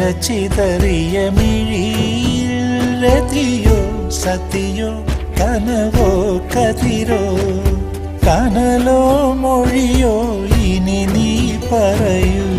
തിരച്ചിതറിയ മിഴിയിൽ രതിയോ സതിയോ കനവോ കതിരോ? കനലോ മൊഴിയോ ഇനി നീ പറയൂ.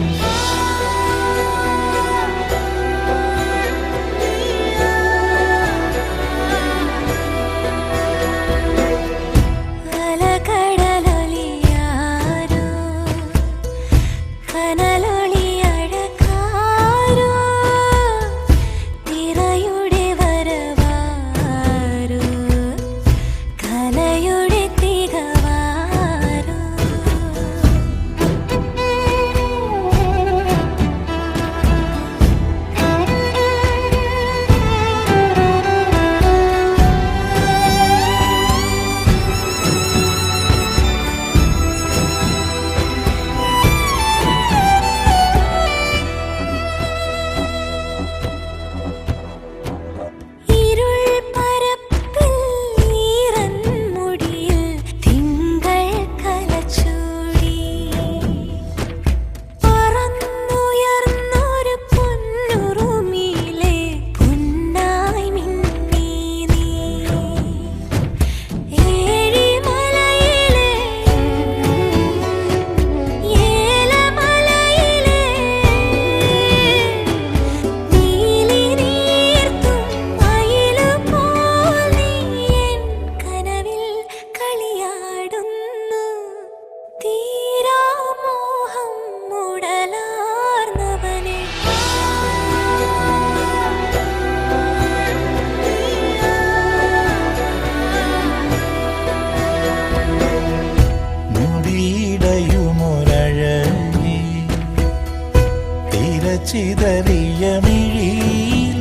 മിഴിയിൽ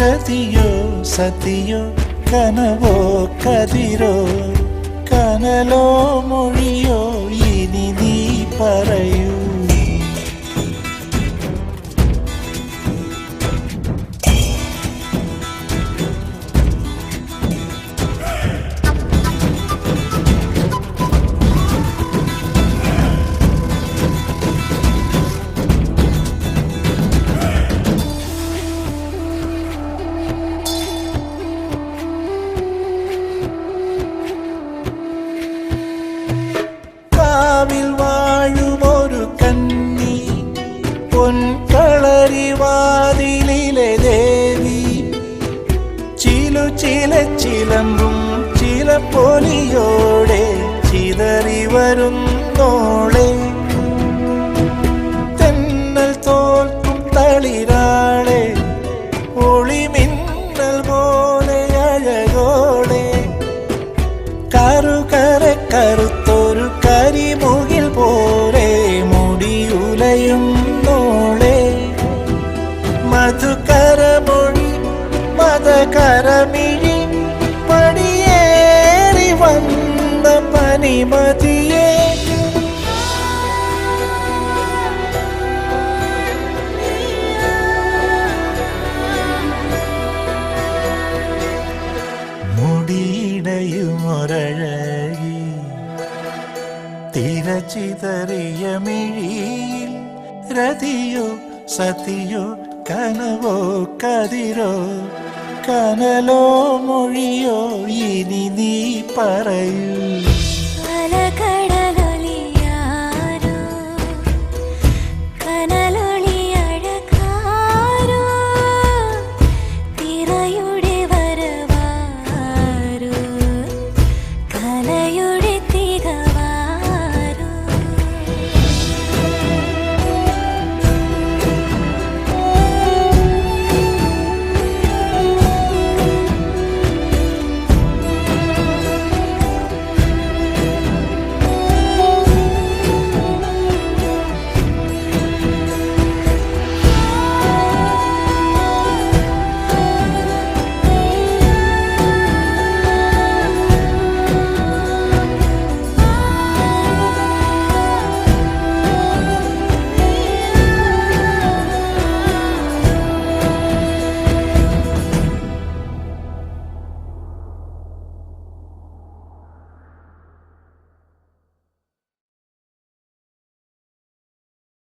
രതിയോ സതിയോ കനവോ കതിരോ കനലോ മൊഴിയോ ഇനി നീ പറയൂ ചിലു ചില ചിലമ്പും ചില പൊലിയോടെ ചിതറി വരുന്നോളെ. പനിമതിയേ മുടിയിടയുമൊരഴകി തിരച്ചിതറിയ മിഴിയിൽ രതിയോ സതിയോ കനവോ കതിരോ? കനലോ മൊഴിയോ ഇനി നീ പറയൂ.